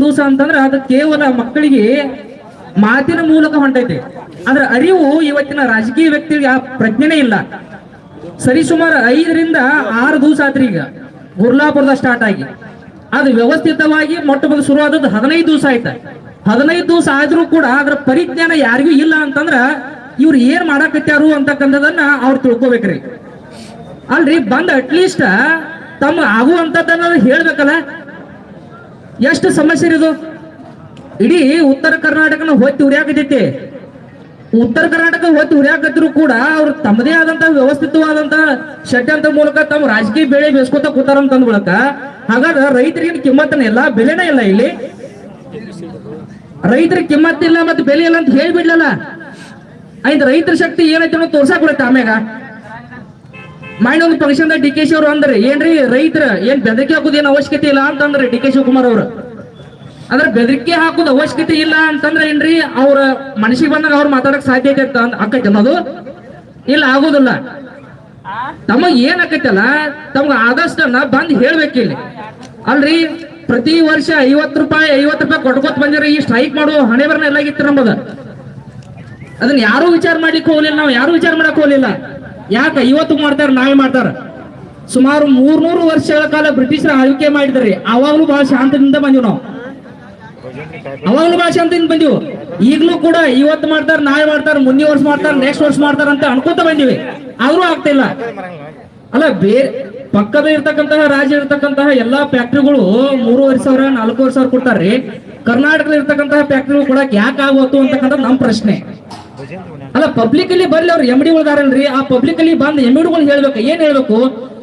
ದಿವಸ ಅಂತಂದ್ರೆ ಅದು ಕೇವಲ ಮಕ್ಕಳಿಗೆ ಮಾತಿನ ಮೂಲಕ ಹೊಂಟೈತೆ. ಅದ್ರ ಅರಿವು ಇವತ್ತಿನ ರಾಜಕೀಯ ವ್ಯಕ್ತಿಗೆ ಆ ಪ್ರಜ್ಞೆನೇ ಇಲ್ಲ. ಸರಿಸುಮಾರು ಐದರಿಂದ ಆರು ದಿವಸ ಆತ್ರಿ ಈಗ ಗುರ್ಲಾಪುರದ ಸ್ಟಾರ್ಟ್ ಆಗಿ. ಅದು ವ್ಯವಸ್ಥಿತವಾಗಿ ಮೊಟ್ಟ ಮೊದಲು ಶುರುವಾದದ್ದು ಹದಿನೈದು ದಿವಸ ಆಯ್ತ. ಹದಿನೈದು ದಿವಸ ಆದ್ರೂ ಕೂಡ ಅದ್ರ ಪರಿಜ್ಞಾನ ಯಾರಿಗೂ ಇಲ್ಲ ಅಂತಂದ್ರ ಇವ್ರು ಏನ್ ಮಾಡಾಕತ್ಯಾರು ಅಂತಕ್ಕಂಥದನ್ನ ಅವ್ರು ತಿಳ್ಕೊಬೇಕ್ರಿ. ಅಲ್ರಿ ಬಂದ್ ಅಟ್ಲೀಸ್ಟ್ ತಮ್ಮ ಆಗುವಂತದ್ದನ್ನ ಹೇಳ್ಬೇಕಲ್ಲ. ಎಷ್ಟು ಸಮಸ್ಯೆ ಇದು ಇಡೀ ಉತ್ತರ ಕರ್ನಾಟಕನ ಹೊತ್ತಿ ಉರಿಯಾಕತೈತಿ ಉತ್ತರ ಕರ್ನಾಟಕ ಹೊತ್ತಿ ಉರಿಯಾಕತ್ತಿದ್ರು ಕೂಡ ಅವ್ರು ತಮ್ಮದೇ ಆದಂತ ವ್ಯವಸ್ಥಿತವಾದಂತ ಷಡ್ಯಂತ್ರ ಮೂಲಕ ತಮ್ಮ ರಾಜಕೀಯ ಬೆಳೆ ಬೇಸ್ಕೊತ ಕೂತಾರಂತ ಅಂದ್ ಬಳಕ ಹಾಗಾದ್ರೆ ರೈತರಿಗೆ ಕಿಮ್ಮತ್ತನ ಇಲ್ಲ, ಬೆಲೆನೇ ಇಲ್ಲ ಇಲ್ಲಿ. ರೈತರಿಗೆ ಕಿಮ್ಮತ್ತಿಲ್ಲ ಮತ್ತೆ ಬೆಲೆ ಇಲ್ಲ ಅಂತ ಹೇಳ್ಬಿಡ್ಲಲ್ಲ. ಆಯ್ತು ರೈತರ ಶಕ್ತಿ ಏನೈತೆ ಅನ್ನೋ ತೋರ್ಸಾಕ್ ಬಿಡುತ್ತೆ ಆಮ್ಯಾಗ. ಮೈಂಡ್ ಒಂದು ಫಂಕ್ಷನ್ ಡಿ ಕೆ ಶಿ ಅವರು ಅಂದ್ರೆ ಏನ್ರಿ? ರೈತರ, ಏನ್ ಬೆದರಿಕೆ ಹಾಕೋದು ಏನ್ ಅವಶ್ಯಕತೆ ಇಲ್ಲ ಅಂತಂದ್ರೆ ಡಿ ಕೆ ಶಿವಕುಮಾರ್ ಅವರು. ಅಂದ್ರೆ ಬೆದರಿಕೆ ಹಾಕೋದು ಅವಶ್ಯಕತೆ ಇಲ್ಲ ಅಂತಂದ್ರೆ ಏನ್ರಿ? ಅವ್ರ ಮನಸ್ಸಿಗೆ ಬಂದಾಗ ಅವ್ರು ಮಾತಾಡಕ್ ಸಾಧ್ಯತೆ ಅಂತ ಅಕ್ಕೈತಿ ಅನ್ನೋದು? ಇಲ್ಲ, ಆಗೋದಿಲ್ಲ. ತಮಗ್ ಏನ್ ಆಕೈತಲ್ಲ, ತಮ್ಗ ಆದಷ್ಟನ್ನ ಬಂದ್ ಹೇಳ್ಬೇಕು ಇಲ್ಲಿ. ಅಲ್ರಿ, ಪ್ರತಿ ವರ್ಷ ಐವತ್ತು ರೂಪಾಯಿ ಐವತ್ತು ರೂಪಾಯಿ ಕೊಟ್ಕೋತ್ ಬಂದಿರ, ಈ ಸ್ಟ್ರೈಕ್ ಮಾಡುವ ಹಣೆ ಬರನ ಎಲ್ಲ ಅದನ್ನ ಯಾರು ವಿಚಾರ ಮಾಡ್ಲಿಕ್ಕೆ ಹೋಗ್ಲಿಲ್ಲ, ನಾವು ಯಾರು ವಿಚಾರ ಮಾಡಕ್ ಹೋಗ್ಲಿಲ್ಲ. ಯಾಕ ಇವತ್ತು ಮಾಡ್ತಾರ, ನಾಳೆ ಮಾಡ್ತಾರ? ಸುಮಾರು ಮೂರ್ನೂರು ವರ್ಷಗಳ ಕಾಲ ಬ್ರಿಟಿಷರ ಆಳ್ವಿಕೆ ಮಾಡಿದ್ರಿ ಅವಾಗ್ಲೂ ಬಹಳ ಶಾಂತದಿಂದ ಬಂದಿವ್ ನಾವು. ಅವಾಗ್ಲೂ ಬಹಳ ಶಾಂತದಿಂದ ಬಂದಿವು. ಈಗಲೂ ಕೂಡ ಇವತ್ತು ಮಾಡ್ತಾರ, ನಾಳೆ ಮಾಡ್ತಾರ, ಮುಂದಿನ ವರ್ಷ ಮಾಡ್ತಾರ ನೆಕ್ಸ್ಟ್ ವರ್ಷ ಮಾಡ್ತಾರ ಅಂತ ಅನ್ಕೋತ ಬಂದಿವಿ. ಆದ್ರೂ ಆಗ್ತಿಲ್ಲ ಅಲ್ಲ ಬೇರೆ ಪಕ್ಕದ ಇರ್ತಕ್ಕಂತಹ, ರಾಜ್ಯ ಇರ್ತಕ್ಕಂತಹ ಎಲ್ಲಾ ಫ್ಯಾಕ್ಟ್ರಿಗಳು ಮೂರುವರೆ ಸಾವಿರ ನಾಲ್ಕೂವರೆ ಸಾವಿರ ಕೊಡ್ತಾರ್ರಿ. ಕರ್ನಾಟಕದಲ್ಲಿ ಇರ್ತಕ್ಕಂತಹ ಫ್ಯಾಕ್ಟ್ರಿಗಳು ಕೊಡಕ್ ಯಾಕೆ ಆಗೋತು ಅಂತಕ್ಕಂಥ ನಮ್ ಪ್ರಶ್ನೆ. ಅಲ್ಲ ಪಬ್ಲಿಕ್ ಅಲ್ಲಿ ಬರ್ಲಿ ಅವ್ರು ಎಂ ಡಿಗಳದಾರಲ್ರಿ ಆ ಪಬ್ಲಿಕ್ ಅಲ್ಲಿ ಬಂದ್ ಎಂ ಡಿಗಳು ಹೇಳ್ಬೇಕು. ಏನ್ ಹೇಳ್ಬೇಕು?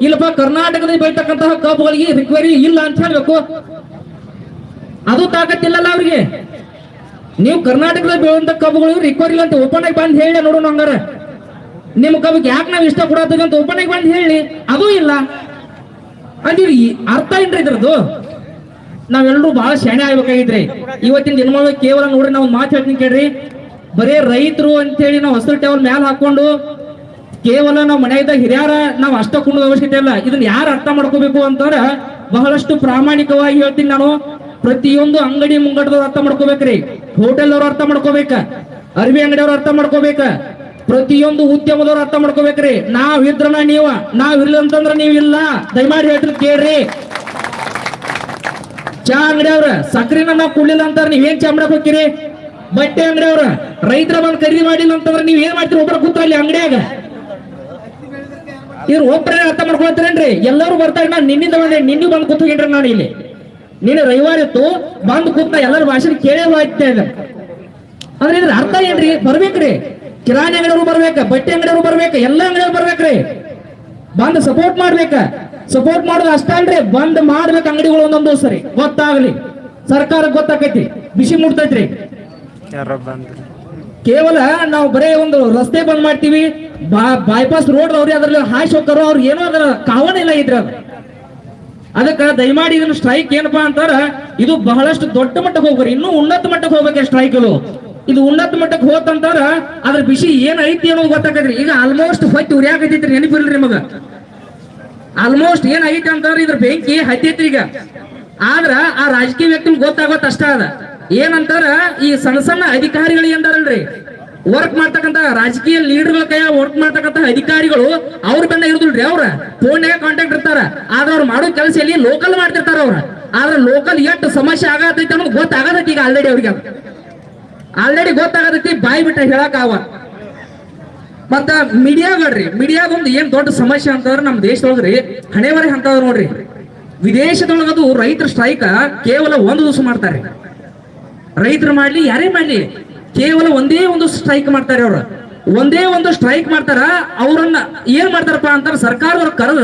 ಇಲ್ಲಪ್ಪ, ಕರ್ನಾಟಕದಲ್ಲಿ ಬೆಳ್ತಕ್ಕಂತಹ ಕಬ್ಬುಗಳಿಗೆ ರಿಕ್ವೈರಿ ಇಲ್ಲ ಅಂತ ಹೇಳ್ಬೇಕು. ಅದು ತಾಕತ್ತಿಲ್ಲಲ್ಲ ಅವ್ರಿಗೆ. ನೀವು ಕರ್ನಾಟಕದಲ್ಲಿ ಬೆಳೆದಂತ ಕಬ್ಬುಗಳು ರಿಕ್ವೈರಿ ಇಲ್ಲ ಅಂತ ಓಪನ್ ಆಗಿ ಬಂದ್ ಹೇಳಿ ನೋಡೋಣ ಹಂಗಾರ. ನಿಮ್ಮ ಕಬ್ಬಿಗೆ ಯಾಕೆ ನಾವು ಇಷ್ಟ ಕೊಡತ್ತೀವಿ ಅಂತ ಓಪನ್ ಆಗಿ ಬಂದ್ ಹೇಳಿ. ಅದೂ ಇಲ್ಲ. ಅಂದ್ರೆ ಅರ್ಥ ಏನ್ರಿ ಇದ್ರದ್ದು? ನಾವೆಲ್ಲರೂ ಬಹಳ ಶಾಣೆ ಆಗ್ಬೇಕಾಗಿದ್ರಿ. ಇವತ್ತಿನ ದಿನಮಾನ ಕೇವಲ ನೋಡ್ರಿ ನಾವು ಮಾತು ಹೇಳ್ತೀನಿ ಕೇಳ್ರಿ. ಬರೇ ರೈತರು ಅಂತೇಳಿ ನಾವು ಹಸಿರು ಟೇವಲ್ ಮ್ಯಾಲ ಹಾಕೊಂಡು ಕೇವಲ ನಾವು ಮನೆಯಾಗ ಹಿರಿಯರ ನಾವು ಅಷ್ಟ ಕುಣದ ಅವಶ್ಯಕತೆ ಇಲ್ಲ. ಇದನ್ನ ಯಾರು ಅರ್ಥ ಮಾಡ್ಕೋಬೇಕು ಅಂತಂದ್ರೆ ಬಹಳಷ್ಟು ಪ್ರಾಮಾಣಿಕವಾಗಿ ಹೇಳ್ತೀನಿ ನಾನು. ಪ್ರತಿಯೊಂದು ಅಂಗಡಿ ಮುಂಗಡದವ್ರು ಅರ್ಥ ಮಾಡ್ಕೋಬೇಕ್ರಿ. ಹೋಟೆಲ್ ಅವ್ರು ಅರ್ಥ ಮಾಡ್ಕೋಬೇಕ. ಅರ್ಬಿ ಅಂಗಡಿಯವ್ರು ಅರ್ಥ ಮಾಡ್ಕೋಬೇಕ. ಪ್ರತಿಯೊಂದು ಉದ್ಯಮದವ್ರು ಅರ್ಥ ಮಾಡ್ಕೋಬೇಕ್ರಿ. ನಾವ್ ಇದ್ರನ ನೀವ, ನಾವ್ ಇಲ್ಲ ಅಂತಂದ್ರ ನೀವ್ ಇಲ್ಲ. ದಯಮಾಡಿ ಹೇಳ್ರಿ ಕೇಳ್ರಿ. ಚಾ ಅಂಗಡಿಯವ್ರ, ಸಕ್ರಿನ ನಾವ್ ಕುಡ್ಲಿಲ್ಲ ಅಂತಾರ ನೀವೇನ್ ಚಾ ಮಾಡಕ್ ಹೋಗ್ತೀರಿ? ಬಟ್ಟೆ ಅಂಗಡಿಯವ್ರ ರೈತರ ಬಂದ್ ಖರೀದಿ ಮಾಡಿಲ್ಲ ಅಂತಂದ್ರೆ ನೀವ್ ಏನ್ ಮಾಡ್ತೀರಿ? ಒಬ್ಬರ ಕೂತ ಅಲ್ಲಿ ಅಂಗಡಿಯಾಗ. ಇವ್ರು ಒಬ್ಬರೇ ಅರ್ಥ ಮಾಡ್ಕೊಳ್ತಾರೇನ್ರಿ? ಎಲ್ಲರೂ ಬರ್ತಾರೆ ನಾನು ನಿನ್ನಿಂದ ಬಂದೆ. ನಿನ್ನೆ ಬಂದು ಕೂತ್ಕೊಂಡ್ರೆ ನಾನು ಇಲ್ಲಿ? ನೀನು ರವಿವಾರ ಇತ್ತು ಬಂದು ಕೂತ ಎಲ್ಲರ ಭಾಷಣ ಕೇಳೇ ಹೋಗ್ತಾ ಇದ್ದಾರೆ ಅಂದ್ರೆ ಇದ್ರ ಅರ್ಥ ಏನ್ರಿ? ಬರ್ಬೇಕ್ರಿ. ಕಿರಾಣಿ ಅಂಗಡಿಯವರು ಬರ್ಬೇಕ, ಬಟ್ಟೆ ಅಂಗಡಿಯವರು ಬರ್ಬೇಕ, ಎಲ್ಲ ಅಂಗಡಿಯವ್ರು ಬರ್ಬೇಕ್ರಿ. ಬಂದ್ ಸಪೋರ್ಟ್ ಮಾಡ್ಬೇಕ. ಸಪೋರ್ಟ್ ಮಾಡೋದು ಅಷ್ಟ ಅಲ್ರಿ. ಬಂದ್ ಮಾಡ್ಬೇಕು ಅಂಗಡಿಗಳು ಒಂದೊಂದು ಸರಿ. ಗೊತ್ತಾಗ್ಲಿ. ಸರ್ಕಾರಕ್ಕೆ ಗೊತ್ತಾಕೈತಿ. ಬಿಸಿ ಮುಟ್ತೈತ್ರಿ. ಕೇವಲ ನಾವು ಬರೇ ಒಂದು ರಸ್ತೆ ಬಂದ್ ಮಾಡ್ತೀವಿ ಬೈಪಾಸ್ ರೋಡ್ ಅವ್ರಿ ಅದ್ರಲ್ಲಿ ಹಾಯ್ಸ್ ಹೋಗ್ತಾರೋ ಅವ್ರು ಏನೋ ಅದರ ಕಾವಣ ಇಲ್ಲ ಇದ್ರ ಅದಕ್ಕ ದಯಮಾಡಿ ಇದನ್ನ ಸ್ಟ್ರೈಕ್ ಏನಪ್ಪಾ ಅಂತಾರ, ಇದು ಬಹಳಷ್ಟು ದೊಡ್ಡ ಮಟ್ಟಕ್ಕೆ ಹೋಗ್ಬೇರಿ ಇನ್ನೂ ಉನ್ನತ ಮಟ್ಟಕ್ಕೆ ಹೋಗ್ಬೇಕು ಸ್ಟ್ರೈಕ್ಗಳು ಇದು ಉನ್ನತ ಮಟ್ಟಕ್ಕೆ ಹೋತಂತಾರ, ಅದ್ರ ಬಿಸಿ ಏನ್ ಐತಿ ಅನ್ನೋದು ಈಗ ಆಲ್ಮೋಸ್ಟ್ ಹೊತ್ತಿ ಉರಿಯಾಕೈತಿ ನೆನಪಿಲ್ರಿ ನಿಮಗ. ಆಲ್ಮೋಸ್ಟ್ ಏನ್ ಐತಿ ಅಂತಾರ ಇದ್ರ ಬೆಂಕಿ ಹತ್ತೈತ್ರಿ ಈಗ. ಆದ್ರ ಆ ರಾಜಕೀಯ ವ್ಯಕ್ತಿ ಗೊತ್ತಾಗೋತ್ ಅಷ್ಟ ಅದ. ಏನಂತಾರ, ಈ ಸಣ್ಣ ಸಣ್ಣ ಅಧಿಕಾರಿಗಳು ಎಂದಾರಲ್ರಿ? ವರ್ಕ್ ಮಾಡ್ತಕ್ಕಂತ ರಾಜಕೀಯ ಲೀಡರ್ಗಳ ಕೈ ವರ್ಕ್ ಮಾಡ್ತಕ್ಕಂತ ಅಧಿಕಾರಿಗಳು ಅವ್ರ ಬೆನ್ನ ಇರುದಿಲ್ರಿ ಅವ್ರ. ಫೋನ್ಯಾಗ ಕಾಂಟ್ಯಾಕ್ಟ್ ಇರ್ತಾರ. ಆದ್ರೆ ಅವ್ರು ಮಾಡೋ ಕೆಲಸ ಎಲ್ಲಿ? ಲೋಕಲ್ ಮಾಡ್ತಿರ್ತಾರ ಅವ್ರ. ಆದ್ರೆ ಲೋಕಲ್ ಎಷ್ಟು ಸಮಸ್ಯೆ ಆಗತೈತಿ ಅನ್ನೋದು ಗೊತ್ತಾಗತೈತಿ ಈಗ ಆಲ್ರೆಡಿ ಅವ್ರಿಗೆ ಆಲ್ರೆಡಿ ಗೊತ್ತಾಗತೈತಿ, ಬಾಯಿ ಬಿಟ್ಟ ಹೇಳಕ್ ಆವ. ಮತ್ತ ಮೀಡಿಯಾಗಳ್ರಿ, ಮೀಡಿಯಾದೊಂದು ಏನ್ ದೊಡ್ಡ ಸಮಸ್ಯೆ ಅಂತಂದ್ರೆ ನಮ್ ದೇಶದೊಳಗ್ರಿ, ಹಣೆವರೆ ಅಂತಂದ್ರ ನೋಡ್ರಿ. ವಿದೇಶದೊಳಗದು ರೈತರ ಸ್ಟ್ರೈಕ್ ಕೇವಲ ಒಂದು ದಿವಸ ಮಾಡ್ತಾರೆ. ರೈತರು ಮಾಡ್ಲಿ, ಯಾರೇ ಮಾಡ್ಲಿ, ಕೇವಲ ಒಂದೇ ಒಂದು ಸ್ಟ್ರೈಕ್ ಮಾಡ್ತಾರೆ ಅವರು. ಒಂದೇ ಒಂದು ಸ್ಟ್ರೈಕ್ ಮಾಡ್ತಾರ, ಅವ್ರನ್ನ ಏನ್ ಮಾಡ್ತಾರಪ್ಪ ಅಂತಾರ, ಸರ್ಕಾರದವ್ರು ಕರೆದ,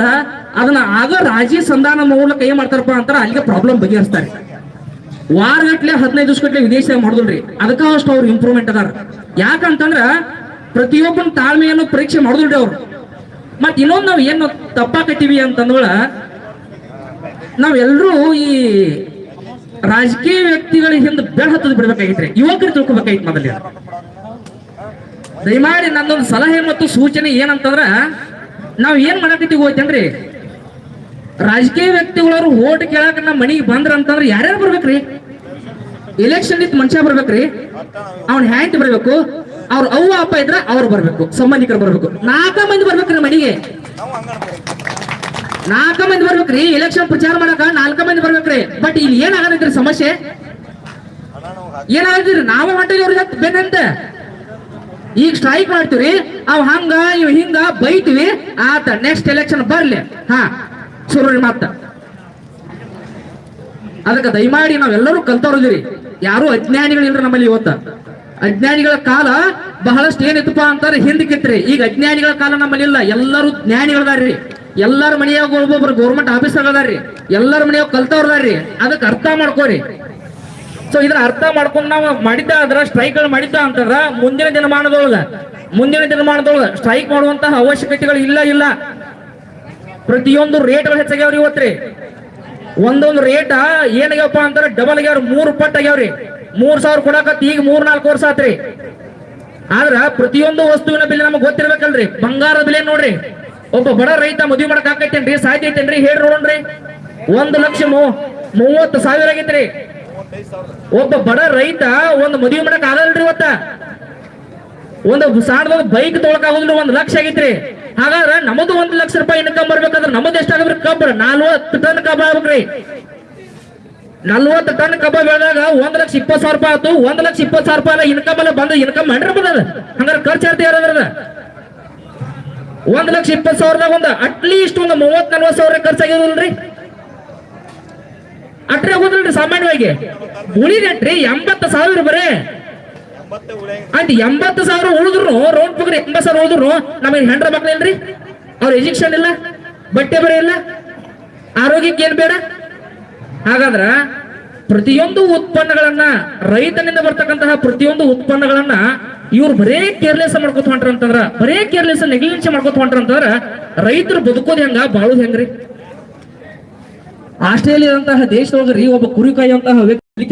ಅದನ್ನ ಆಗ ರಾಜಿ ಸಂಧಾನ ಮೂಲಕ ಏನ್ ಮಾಡ್ತಾರಪ್ಪ ಅಂತಾರ, ಅಲ್ಲಿಗೆ ಪ್ರಾಬ್ಲಮ್ ಬಗೆಹರಿಸ್ತಾರೆ. ವಾರಗಟ್ಲೆ ಹದಿನೈದು ದಿವಸಗಟ್ಲೆ ವಿದೇಶದಾಗ ಮಾಡಿದ್ರಿ ಅದಕ್ಕ ಅಷ್ಟು ಅವ್ರು ಇಂಪ್ರೂವ್ಮೆಂಟ್ ಅದಾರ. ಯಾಕಂತಂದ್ರ, ಪ್ರತಿಯೊಬ್ಬನ ತಾಳ್ಮೆಯನ್ನು ಪರೀಕ್ಷೆ ಮಾಡಿದ್ರಿ ಅವ್ರು. ಮತ್ ಇನ್ನೊಂದು ನಾವು ಏನು ತಪ್ಪಾಕತ್ತೀವಿ ಅಂತಂದ್ರ ನಾವೆಲ್ಲರೂ ಈ ರಾಜಕೀಯ ವ್ಯಕ್ತಿಗಳ ಹಿಂದೆ ಬೆಳ ಹತ್ತದ ಬಿಡ್ಬೇಕಾಗಿತ್ರಿ. ಯುವಕರು ತಿಳ್ಕೊಬೇಕಾಗಿತ್ತು ಮೊದಲ ದಯಮಾಡಿ ನಂದೊಂದು ಸಲಹೆ ಮತ್ತು ಸೂಚನೆ ಏನಂತಂದ್ರ, ನಾವ್ ಏನ್ ಮಾಡಕತ್ತೀವಿ ಹೋಯ್ತೇನ್ರಿ ರಾಜಕೀಯ ವ್ಯಕ್ತಿಗಳವ್ರು ಓಟ್ ಕೇಳಾಕ ನಮ್ಮ ಮನಿಗೆ ಬಂದ್ರ ಅಂತಂದ್ರ ಯಾರ್ಯಾರು ಬರ್ಬೇಕ್ರಿ? ಎಲೆಕ್ಷನ್ ಇತ್ತು ಮನುಷ್ಯ ಬರ್ಬೇಕ್ರಿ? ಅವ್ನ ಹ್ಯಾಂಡ್ ಬರ್ಬೇಕು. ಅವ್ರ ಅವ್ವ, ಅಪ್ಪ ಇದ್ರ ಅವ್ರು ಬರ್ಬೇಕು. ಸಂಬಂಧಿಕರು ಬರ್ಬೇಕು. ನಾಲ್ಕ ಮಂದಿ ಬರ್ಬೇಕ್ರಿ ಮನೆಗೆ. ನಾಲ್ಕ ಮಂದಿ ಬರ್ಬೇಕ್ರಿ. ಎಲೆಕ್ಷನ್ ಪ್ರಚಾರ ಮಾಡಕ ನಾಲ್ಕ ಮಂದಿ ಬರ್ಬೇಕ್ರಿ. ಬಟ್ ಇಲ್ಲಿ ಏನಾಗತೈತ್ರಿ ಸಮಸ್ಯೆ? ಏನಾಗಿದ್ರಿ ನಾವ ಮಾಡ್ತೀವಿ ಅವ್ರಿಗೆ ಬೆನ್ನಂತ. ಈಗ ಸ್ಟ್ರೈಕ್ ಮಾಡ್ತೀವಿ ಅವ್ ಹಂಗ, ಇವ್ ಹಿಂಗ ಬೈತೀವಿ, ಆತ ನೆಕ್ಸ್ಟ್ ಎಲೆಕ್ಷನ್ ಬರ್ಲಿ. ಹಾ ಶುರು ಮಾತ ಅದಕ್ಕೆ ದಯಮಾಡಿ ನಾವೆಲ್ಲರೂ ಕಲ್ತವ್ರದಿರಿ ಯಾರು ಅಜ್ಞಾನಿಗಳಿಲ್ರಿ ನಮ್ಮಲ್ಲಿ ಇವತ್ತ. ಅಜ್ಞಾನಿಗಳ ಕಾಲ ಬಹಳಷ್ಟು ಏನಿತ್ತಪ್ಪ ಅಂತಾರೆ, ಹಿಂದಕ್ಕಿತ್ರಿ. ಈಗ ಅಜ್ಞಾನಿಗಳ ಕಾಲ ನಮ್ಮಲ್ಲಿ ಇಲ್ಲ. ಎಲ್ಲರೂ ಜ್ಞಾನಿಗಳದಾರ್ರಿ. ಎಲ್ಲರ ಮನೆಯಾಗ ಒಬ್ಬೊಬ್ರು ಗೌರ್ಮೆಂಟ್ ಆಫೀಸರ್ ಅದಾರ್ರಿ. ಎಲ್ಲರ ಮನೆಯಾಗ ಕಲ್ತವ್ರದಾರ್ರಿ ಅದಕ್ಕೆ ಅರ್ಥ ಮಾಡ್ಕೋರಿ. ಸೊ ಇದ್ರ ಅರ್ಥ ಮಾಡ್ಕೊಂಡು ನಾವು ಮಾಡಿದ್ದ ಅದ್ರ ಸ್ಟ್ರೈಕ್ಗಳು ಮಾಡಿದ್ದ ಅಂತಂದ್ರ ಮುಂದಿನ ದಿನಮಾನದೊಳಗ ಮುಂದಿನ ದಿನಮಾನದೊಳಗ ಸ್ಟ್ರೈಕ್ ಮಾಡುವಂತಹ ಅವಶ್ಯಕತೆಗಳು ಇಲ್ಲ ಇಲ್ಲ. ಪ್ರತಿಯೊಂದು ರೇಟ್ ರೇಟ್ಗಳು ಹೆಚ್ಚಾಗ್ಯಾವ್ರಿ ಇವತ್ರಿ. ಒಂದೊಂದು ರೇಟ್ ಏನಾಗ್ಯಾವಪ್ಪ ಅಂತಾರ ಡಬಲ್ ಆಗ್ಯಾವ್ರಿ, ಮೂರು ಪಟ್ಟು ಆಗ್ಯಾವ್ರಿ. ಮೂರ್ ಸಾವಿರ ಕೊಡಕತ್ ಈಗ ಮೂರ್ ನಾಲ್ಕು ವರ್ಷ ಆತ್ರಿ. ಆದ್ರ ಪ್ರತಿಯೊಂದು ವಸ್ತುವಿನ ಬೆಲೆ ನಮಗ್ ಗೊತ್ತಿರ್ಬೇಕಲ್ರಿ. ಬಂಗಾರ ಬೆಲೆ ನೋಡ್ರಿ. ಒಬ್ಬ ಬಡ ರೈತ ಮದುವೆ ಮಾಡಕ್ ಆಕೈತೇನ್ರಿ ಸಾಧ್ಯ ಐತೇನ್ರಿ? ಹೇಳಿ ನೋಡೋಣ್ರಿ ಒಂದು ಲಕ್ಷ ಮೂವತ್ತು ಸಾವಿರ ಆಗೈತ್ರಿ. ಒಬ್ಬ ಬಡ ರೈತ ಒಂದು ಮದುವೆ ಮಾಡಕ್ ಆಗಲ್ರಿ ಇವತ್ತ. ಒಂದು ಸಾಣದ ಬೈಕ್ ತೊಳಕ್ ಆಗೋದ್ರಿ ಒಂದ್ ಲಕ್ಷ ಆಗೈತ್ರಿ. ಹಾಗಾದ್ರೆ ನಮ್ದು ಒಂದ್ ಲಕ್ಷ ರೂಪಾಯಿ ಇನ್ಕಮ್ ಬರ್ಬೇಕಂದ್ರೆ ನಮ್ದು ಎಷ್ಟಾಗದ್ರಿ ಕಬ್ಬ ನಲ್ವತ್ತು ಟನ್ ಕಬ್ಬ ಆಗ್ಬೇಕ್ರಿ. ನಲ್ವತ್ತು ಟನ್ ಕಬ್ಬ ಬೆಳೆದಾಗ ಒಂದ್ ಲಕ್ಷ ಇಪ್ಪತ್ ಸಾವಿರ ರೂಪಾಯಿ ಆಯ್ತು. ಒಂದ್ ಲಕ್ಷ ಇಪ್ಪತ್ ಸಾವಿರ ರೂಪಾಯಿ ಇನ್ಕಮ್ ಎಲ್ಲ ಬಂದ ಇನ್ಕಮ್ ಮಾಡ್ರಿ ಬಂದದ. ಹಂಗಾರೆ ಖರ್ಚು ಇರ್ತೀವಿ ಯಾರದ್ರದ ಒಂದ್ ಲಕ್ಷ ಇಪ್ಪತ್ ಸಾವಿರದಾಗ ಒಂದು ಅಟ್ಲೀಸ್ಟ್ ಒಂದು ಮೂವತ್ ನಲ್ವತ್ ಸಾವಿರ ಖರ್ಚಾಗಿರಲ್ರಿ ಅಟ್ರೆ ಆಗೋದಿಲ್ರಿ ಸಾಮಾನ್ಯವಾಗಿ. ಉಳಿದಟ್ರಿ ಎಂಬತ್ತು ಸಾವಿರ ಬರೇ. ಅಂತ ಎಂಬತ್ತು ಸಾವಿರ ಉಳಿದ್ರು ರೌಂಡ್ ಬಗ್ರಿ ಎಂಬತ್ತು ಸಾವಿರ ಉಳಿದ್ರು ನಮಗೆ ಹೆಂಡ್ರ ಮಕ್ಳಿಲ್ರಿ? ಅವ್ರ ಎಜುಕೇಶನ್ ಇಲ್ಲ, ಬಟ್ಟೆ ಬರೆ ಇಲ್ಲ, ಆರೋಗ್ಯಕ್ಕೆ ಏನ್ ಬೇಡ. ಹಾಗಾದ್ರ ಪ್ರತಿಯೊಂದು ಉತ್ಪನ್ನಗಳನ್ನ ರೈತನಿಂದ ಬರ್ತಕ್ಕಂತಹ ಪ್ರತಿಯೊಂದು ಉತ್ಪನ್ನಗಳನ್ನ ಇವ್ರು ಬರೇ ಕೇರ್ಲೆಸ್ ಮಾಡ್ಕೊತ ಹೊಂಟ್ರ ಅಂತಂದ್ರ, ಬರೇ ಕೇರ್ಲೆಸ್ ನೆಗ್ಲಿಜೆನ್ಸ್ ಮಾಡ್ಕೊತ ಹೊಂಟ್ರ ಅಂತಂದ್ರ, ರೈತರು ಬದುಕೋದ್ ಹೆಂಗ, ಬಾಳೋದ್ ಹೆಂಗ್ರಿ? ಆಸ್ಟ್ರೇಲಿಯಾದಂತಹ ದೇಶದೊಳಗ್ರಿ ಒಬ್ಬ ಕುರಿಕಾಯಿ ಅಂತಹ ವ್ಯಕ್ತಿ